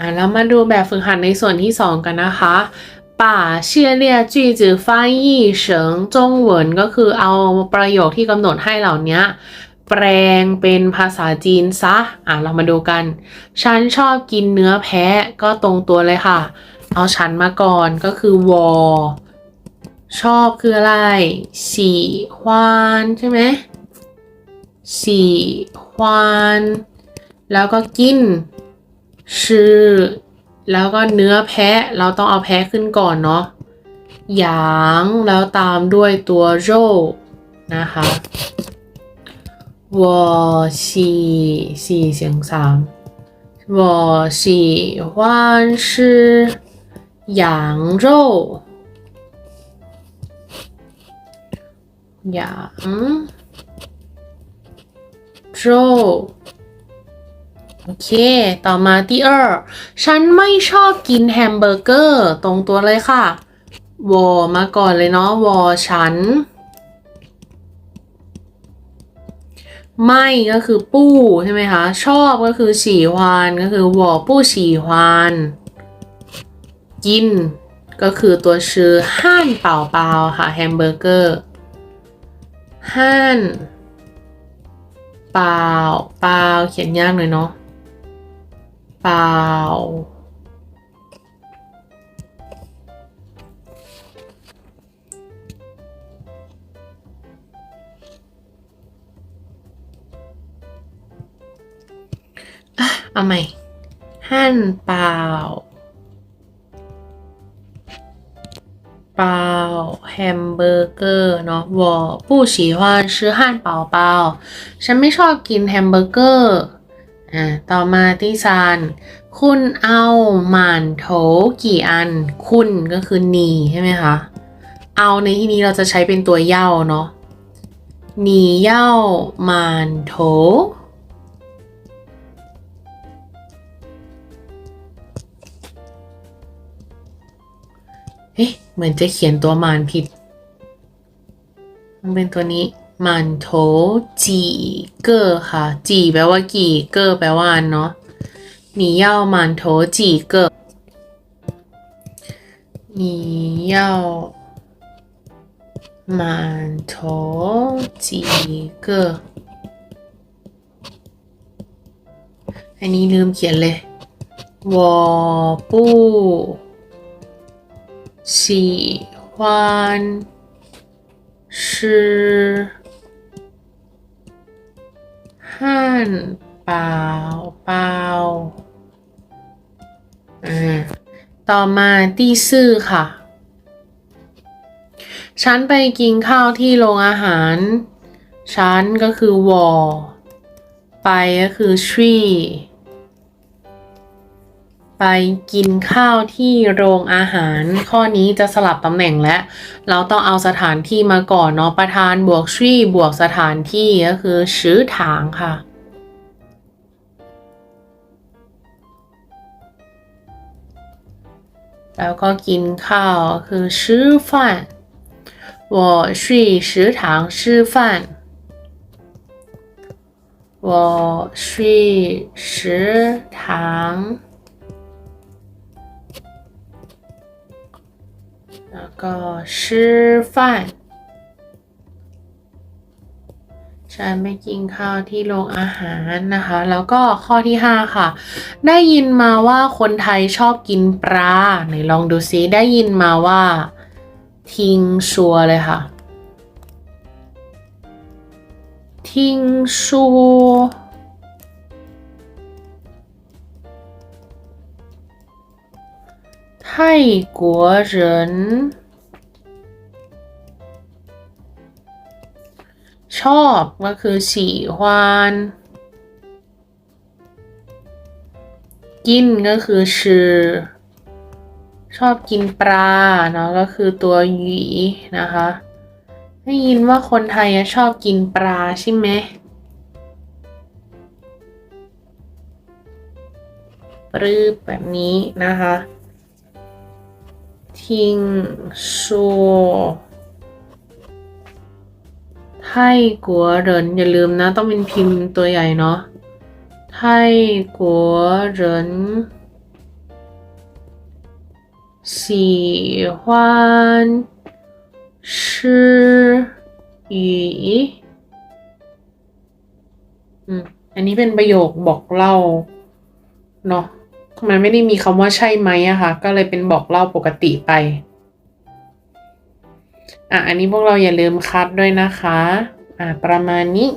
อ่ะเรามาดูแบบฝึกหัดในส่วนที่ 2 กันนะคะ把系列句子翻译成中文ก็คือเอาประโยคที่กำหนดให้เหล่านี้แปลงเป็นภาษาจีนซะ อ่ะเรามาดูกัน ฉันชอบกินเนื้อแพะก็ตรงตัวเลยค่ะ เอาฉันมาก่อนก็คือวอ ชอบคืออะไรสีฮวานใช่ไหมสีฮวานแล้วก็กิน ชื่อ แล้วก็เนื้อแพะ เราต้องเอาแพะขึ้นก่อนเนาะหยางแล้วตามด้วยตัวโร่นะคะ我喜喜เสียงสาม我喜欢吃羊肉羊肉 โอเค ต่อมาที่เออฉันไม่ชอบกินแฮมเบอร์เกอร์ตรงตัวเลยค่ะ วอมาก่อนเลยเนาะ วอฉัน ไม่ก็คือปู้ใช่ไหมคะ ชอบก็คือฉีฮวานก็คือวอปู้ฉีฮวานกิน ก็คือตัวชื่อห่านเป่าเปล่าค่ะแฮมเบอร์เกอร์ห่าน เปล่าเปล่าเขียนยากหน่อยเนาะ เปล่า อ่ะ เอาใหม่หั่นเปล่า เปล่าแฮมเบอร์เกอร์เนาะ我不喜欢吃汉堡包ฉันไม่ชอบกินแฮมเบอร์เกอร์ อ่า ต่อมาที่ซาน คุณเอาหมานโถกี่อัน คุณก็คือนีใช่ไหมคะ เอาในที่นี้เราจะใช้เป็นตัวเย่าเนาะนีเย่าหมานโถเอ๊ะเหมือนจะเขียนตัวมานผิด มันเป็นตัวนี้ มันโถจีเกอร์ค่ะ จีแปลว่ากี่ เกอร์แปลว่าอันเนาะ你要满头几个你要满头几个อันนี้ลืมเขียนเลย我不喜欢吃 านเปล่าเปล่าอ่าต่อมาที่ซื่อค่ะ ฉันไปกินข้าวที่โรงอาหาร ฉันก็คือวอไปก็คือชีไปกินข้าวที่โรงอาหาร ข้อนี้จะสลับตำแหน่งและเราต้องเอาสถานที่มาก่อนเนาะประธานบวกชีบวกสถานที่ก็คือชื่อถางค่ะ แล้วก็กินข้าวคือ吃饭我去食堂吃饭我去食堂แล้วก็吃饭 ฉันไปกินข้าวที่โรงอาหารนะคะ แล้วก็ข้อที่ 5 ค่ะ ได้ยินมาว่าคนไทยชอบกินปลาไหนลองดูซิได้ยินมาว่า ทิ้งชัวร์เลยค่ะ ทิ้งชัว泰国人 ชอบก็คือฉี่ฮวาน กินก็คือชื่อชอบกินปลาเนาะก็คือตัวหยีนะคะได้ยินว่าคนไทยชอบกินปลาใช่ไหมปรื้บแบบนี้นะคะ ทิ้งชัว ไทกัวเหรินอย่าลืมนะ ต้องเป็นพิมพ์ตัวใหญ่เนาะไทกัวเหรินสีฮวานชื่อหยีอันนี้เป็นประโยคบอกเล่าเนาะมันไม่ได้มีคำว่าใช่ไหมอะคะ่ะ ก็เลยเป็นบอกเล่าปกติไป อะอันนี้พวกเราอย่าลืมคัดด้วยนะคะ อะประมาณนี้